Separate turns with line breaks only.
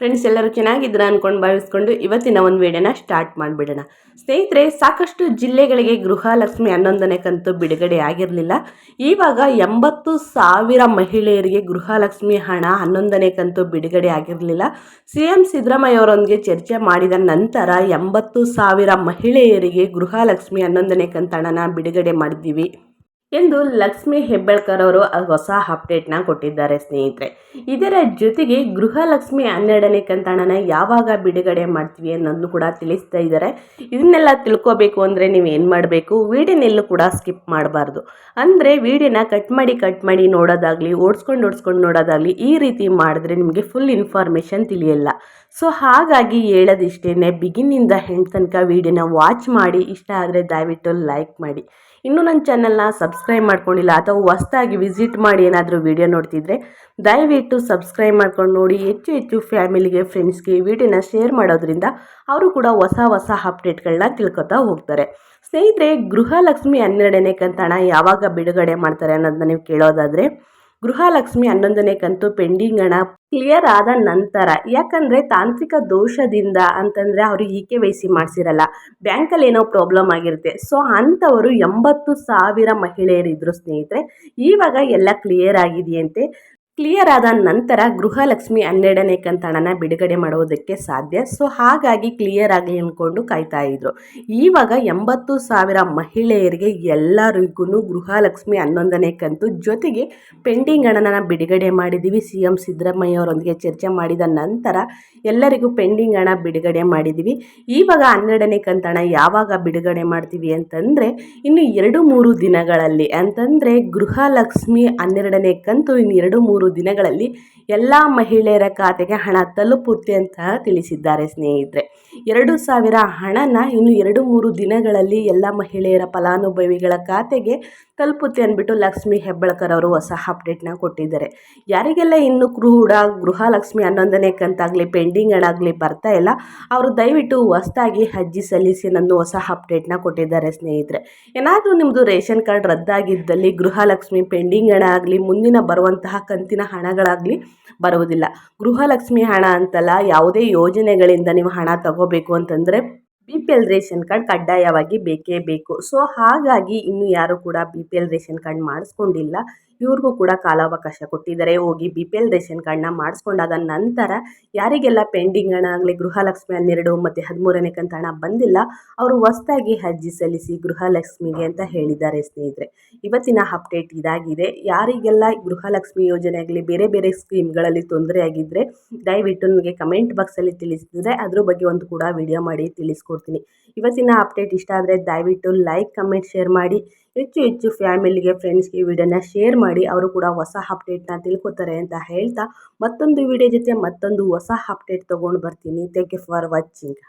friends ಎಲ್ಲರೂ ಚೆನ್ನಾಗಿದ್ದೀರಾ ಅಂದ್ಕೊಂಡು ಭಾವಿಸ್ಕೊಂಡು ಇವತ್ತಿನ ಒಂದು ವಿಡಿಯೋನ ಸ್ಟಾರ್ಟ್ ಮಾಡಿಬಿಡೋಣ. ಸ್ನೇಹಿತರೆ, ಸಾಕಷ್ಟು ಜಿಲ್ಲೆಗಳಿಗೆ ಗೃಹಲಕ್ಷ್ಮಿ ಹನ್ನೊಂದನೇ ಕಂತು ಬಿಡುಗಡೆ ಆಗಿರಲಿಲ್ಲ. ಇವಾಗ ಎಂಬತ್ತು ಸಾವಿರ ಮಹಿಳೆಯರಿಗೆ ಗೃಹಲಕ್ಷ್ಮಿ ಹಣ ಹನ್ನೊಂದನೇ ಕಂತು ಬಿಡುಗಡೆ ಆಗಿರಲಿಲ್ಲ. ಸಿ ಎಂ ಸಿದ್ದರಾಮಯ್ಯ ಅವರೊಂದಿಗೆ ಚರ್ಚೆ ಮಾಡಿದ ನಂತರ ಎಂಬತ್ತು ಸಾವಿರ ಮಹಿಳೆಯರಿಗೆ ಗೃಹಲಕ್ಷ್ಮಿ ಹನ್ನೊಂದನೇ ಕಂತು ಹಣನ ಬಿಡುಗಡೆ ಮಾಡಿದ್ದೀವಿ. ಎಂದು ಲಕ್ಷ್ಮಿ ಹೆಬ್ಬಳ್ಕರ್ ಅವರು ಹೊಸ ಅಪ್ಡೇಟ್ನ ಕೊಟ್ಟಿದ್ದಾರೆ ಸ್ನೇಹಿತರೆ. ಇದರ ಜೊತೆಗೆ ಗೃಹಲಕ್ಷ್ಮಿ ಹನ್ನೆರಡನೇ ಕಂತಣನ ಯಾವಾಗ ಬಿಡುಗಡೆ ಮಾಡ್ತೀವಿ ಅನ್ನೋದನ್ನು ಕೂಡ ತಿಳಿಸ್ತಾ ಇದ್ದಾರೆ. ಇದನ್ನೆಲ್ಲ ತಿಳ್ಕೋಬೇಕು ಅಂದರೆ ನೀವು ಏನು ಮಾಡಬೇಕು? ವೀಡಿಯೋನೆಲ್ಲೂ ಕೂಡ ಸ್ಕಿಪ್ ಮಾಡಬಾರ್ದು. ಅಂದರೆ ವೀಡಿಯೋನ ಕಟ್ ಮಾಡಿ ಕಟ್ ಮಾಡಿ ನೋಡೋದಾಗಲಿ, ಓಡಿಸ್ಕೊಂಡು ಓಡಿಸ್ಕೊಂಡು ನೋಡೋದಾಗಲಿ ಈ ರೀತಿ ಮಾಡಿದ್ರೆ ನಿಮಗೆ ಫುಲ್ ಇನ್ಫಾರ್ಮೇಷನ್ ತಿಳಿಯಲ್ಲ. ಸೊ ಹಾಗಾಗಿ ಹೇಳೋದಿಷ್ಟೇ ಬಿಗಿನಿಂದ ಹೆಣ್ಣು ತನಕ ವೀಡಿಯೋನ ವಾಚ್ ಮಾಡಿ, ಇಷ್ಟ ಆದರೆ ದಯವಿಟ್ಟು ಲೈಕ್ ಮಾಡಿ. ಇನ್ನೂ ನನ್ನ ಚಾನಲ್ನ ಸಬ್ಸ್ಕ್ರೈಬ್ ಮಾಡ್ಕೊಂಡಿಲ್ಲ ಅಥವಾ ಹೊಸ್ದಾಗಿ ವಿಸಿಟ್ ಮಾಡಿ ಏನಾದರೂ ವೀಡಿಯೋ ನೋಡ್ತಿದ್ರೆ ದಯವಿಟ್ಟು ಸಬ್ಸ್ಕ್ರೈಬ್ ಮಾಡ್ಕೊಂಡು ನೋಡಿ. ಹೆಚ್ಚು ಹೆಚ್ಚು ಫ್ಯಾಮಿಲಿಗೆ ಫ್ರೆಂಡ್ಸ್ಗೆ ವೀಡಿಯೋನ ಶೇರ್ ಮಾಡೋದ್ರಿಂದ ಅವರು ಕೂಡ ಹೊಸ ಹೊಸ ಅಪ್ಡೇಟ್ಗಳನ್ನ ತಿಳ್ಕೊತಾ ಹೋಗ್ತಾರೆ. ಸ್ನೇಹಿತರೆ, ಗೃಹಲಕ್ಷ್ಮಿ ಹನ್ನೆರಡನೇ ಕಂತಣ ಯಾವಾಗ ಬಿಡುಗಡೆ ಮಾಡ್ತಾರೆ ಅನ್ನೋದನ್ನ ನೀವು ಕೇಳೋದಾದರೆ ಗೃಹಲಕ್ಷ್ಮಿ ಹನ್ನೊಂದನೇ ಕಂತು ಪೆಂಡಿಂಗ್ ಹಣ ಕ್ಲಿಯರ್ ಆದ ನಂತರ, ಯಾಕಂದರೆ ತಾಂತ್ರಿಕ ದೋಷದಿಂದ ಅಂತಂದರೆ ಅವರು ಇ ಕೆ ವೈ ಸಿ ಮಾಡಿಸಿರಲ್ಲ. ಬ್ಯಾಂಕಲ್ಲಿ ಏನೋ ಪ್ರಾಬ್ಲಮ್ ಆಗಿರುತ್ತೆ. ಸೊ ಅಂಥವರು ಎಂಬತ್ತು ಸಾವಿರ ಮಹಿಳೆಯರಿದ್ದರು ಸ್ನೇಹಿತರೆ, ಇವಾಗ ಎಲ್ಲ ಕ್ಲಿಯರ್ ಆಗಿದೆಯಂತೆ. ಕ್ಲಿಯರ್ ಆದ ನಂತರ ಗೃಹಲಕ್ಷ್ಮಿ ಹನ್ನೆರಡನೇ ಕಂತಣನ ಬಿಡುಗಡೆ ಮಾಡೋದಕ್ಕೆ ಸಾಧ್ಯ. ಸೊ ಹಾಗಾಗಿ ಕ್ಲಿಯರ್ ಆಗಲಿ ಅಂದ್ಕೊಂಡು ಕಾಯ್ತಾ ಇದ್ರು. ಈವಾಗ ಎಂಬತ್ತು ಸಾವಿರ ಮಹಿಳೆಯರಿಗೆ ಎಲ್ಲರಿಗೂ ಗೃಹಲಕ್ಷ್ಮಿ ಹನ್ನೊಂದನೇ ಕಂತು ಜೊತೆಗೆ ಪೆಂಡಿಂಗ್ ಹಣನ ಬಿಡುಗಡೆ ಮಾಡಿದ್ದೀವಿ ಸಿ ಎಂ ಸಿದ್ದರಾಮಯ್ಯ ಅವರೊಂದಿಗೆ ಚರ್ಚೆ ಮಾಡಿದ ನಂತರ ಎಲ್ಲರಿಗೂ ಪೆಂಡಿಂಗ್ ಹಣ ಬಿಡುಗಡೆ ಮಾಡಿದ್ದೀವಿ ಇವಾಗ ಹನ್ನೆರಡನೇ ಕಂತಣ ಯಾವಾಗ ಬಿಡುಗಡೆ ಮಾಡ್ತೀವಿ ಅಂತಂದರೆ ಇನ್ನು ಎರಡು ಮೂರು ದಿನಗಳಲ್ಲಿ. ಅಂತಂದರೆ ಗೃಹಲಕ್ಷ್ಮಿ ಹನ್ನೆರಡನೇ ಕಂತು ಇನ್ನು ಎರಡು ಮೂರು ದಿನಗಳಲ್ಲಿ ಎಲ್ಲ ಮಹಿಳೆಯರ ಖಾತೆಗೆ ಹಣ ತಲುಪುತ್ತೆ ಅಂತ ತಿಳಿಸಿದ್ದಾರೆ ಸ್ನೇಹಿತರೆ. ಎರಡು ಸಾವಿರ ಹಣನ ಇನ್ನು ಎರಡು ಮೂರು ದಿನಗಳಲ್ಲಿ ಎಲ್ಲ ಮಹಿಳೆಯರ ಫಲಾನುಭವಿಗಳ ಖಾತೆಗೆ ತಲುಪುತ್ತೆ ಅಂದ್ಬಿಟ್ಟು ಲಕ್ಷ್ಮಿ ಹೆಬ್ಬಳ್ಕರ್ ಅವರು ಹೊಸ ಅಪ್ಡೇಟ್ನ ಕೊಟ್ಟಿದ್ದಾರೆ. ಯಾರಿಗೆಲ್ಲ ಇನ್ನು ಕೂಡ ಗೃಹಲಕ್ಷ್ಮಿ ಹನ್ನೊಂದನೇ ಕಂತಾಗಲಿ ಪೆಂಡಿಂಗ್ ಹಣಾಗಲಿ ಬರ್ತಾ ಇಲ್ಲ, ಅವರು ದಯವಿಟ್ಟು ಹೊಸದಾಗಿ ಅರ್ಜಿ ಸಲ್ಲಿಸಿ ನನ್ನ ಹೊಸ ಅಪ್ಡೇಟ್ನ ಕೊಟ್ಟಿದ್ದಾರೆ ಸ್ನೇಹಿತರೆ. ಏನಾದರೂ ನಿಮ್ಮದು ರೇಷನ್ ಕಾರ್ಡ್ ರದ್ದಾಗಿದ್ದಲ್ಲಿ ಗೃಹಲಕ್ಷ್ಮಿ ಪೆಂಡಿಂಗ್ ಹಣ ಆಗಲಿ, ಮುಂದಿನ ಬರುವಂತಹ ಕಂತಿನ ಹಣಗಳಾಗಲಿ ಬರುವುದಿಲ್ಲ. ಗೃಹಲಕ್ಷ್ಮಿ ಹಣ ಅಂತಲ್ಲ, ಯಾವುದೇ ಯೋಜನೆಗಳಿಂದ ನೀವು ಹಣ ತಗೋಬೇಕು ಅಂತಂದರೆ B P L ration card ಕಡ್ಡಾಯವಾಗಿ ಬೇಕೇ ಬೇಕು. ಸೊ ಹಾಗಾಗಿ ಇನ್ನು ಯಾರು ಕೂಡ B P L ration card ಮಾಡಿಸ್ಕೊಂಡಿಲ್ಲ. ಇವ್ರಿಗೂ ಕೂಡ ಕಾಲಾವಕಾಶ ಕೊಟ್ಟಿದ್ದಾರೆ. ಹೋಗಿ ಬಿ ಪಿ ಎಲ್ ರೇಷನ್ ಕಾರ್ಡ್ನ ಮಾಡಿಸ್ಕೊಂಡಾದ ನಂತರ ಯಾರಿಗೆಲ್ಲ ಪೆಂಡಿಂಗ್ ಹಣ ಆಗಲಿ, ಗೃಹಲಕ್ಷ್ಮಿ ಹನ್ನೆರಡು ಮತ್ತು ಹದಿಮೂರನೇ ಕಂತ ಹಣ ಬಂದಿಲ್ಲ, ಅವರು ಹೊಸದಾಗಿ ಅರ್ಜಿ ಸಲ್ಲಿಸಿ ಗೃಹಲಕ್ಷ್ಮಿಗೆ ಅಂತ ಹೇಳಿದ್ದಾರೆ ಸ್ನೇಹಿತರೆ. ಇವತ್ತಿನ ಅಪ್ಡೇಟ್ ಇದಾಗಿದೆ. ಯಾರಿಗೆಲ್ಲ ಗೃಹಲಕ್ಷ್ಮಿ ಯೋಜನೆ ಆಗಲಿ, ಬೇರೆ ಬೇರೆ ಸ್ಕೀಮ್ಗಳಲ್ಲಿ ತೊಂದರೆ ಆಗಿದ್ದರೆ ದಯವಿಟ್ಟು ನನಗೆ ಕಮೆಂಟ್ ಬಾಕ್ಸಲ್ಲಿ ತಿಳಿಸಿದರೆ ಅದ್ರ ಬಗ್ಗೆ ಒಂದು ಕೂಡ ವಿಡಿಯೋ ಮಾಡಿ ತಿಳಿಸ್ಕೊಡ್ತೀನಿ. ಇವತ್ತಿನ ಅಪ್ಡೇಟ್ ಇಷ್ಟ ಆದರೆ ದಯವಿಟ್ಟು ಲೈಕ್ ಕಮೆಂಟ್ ಶೇರ್ ಮಾಡಿ. ಹೆಚ್ಚು ಹೆಚ್ಚು ಫ್ಯಾಮಿಲಿಗೆ, ಫ್ರೆಂಡ್ಸ್ಗೆ ವಿಡಿಯೋನ ಶೇರ್ ಮಾಡಿ, ಅವರು ಕೂಡ ಹೊಸ ಅಪ್ಡೇಟ್ನ ತಿಳ್ಕೊತಾರೆ ಅಂತ ಹೇಳ್ತಾ ಮತ್ತೊಂದು ವಿಡಿಯೋ ಜೊತೆ ಮತ್ತೊಂದು ಹೊಸ ಅಪ್ಡೇಟ್ ತೊಗೊಂಡು ಬರ್ತೀನಿ. Thank you for watching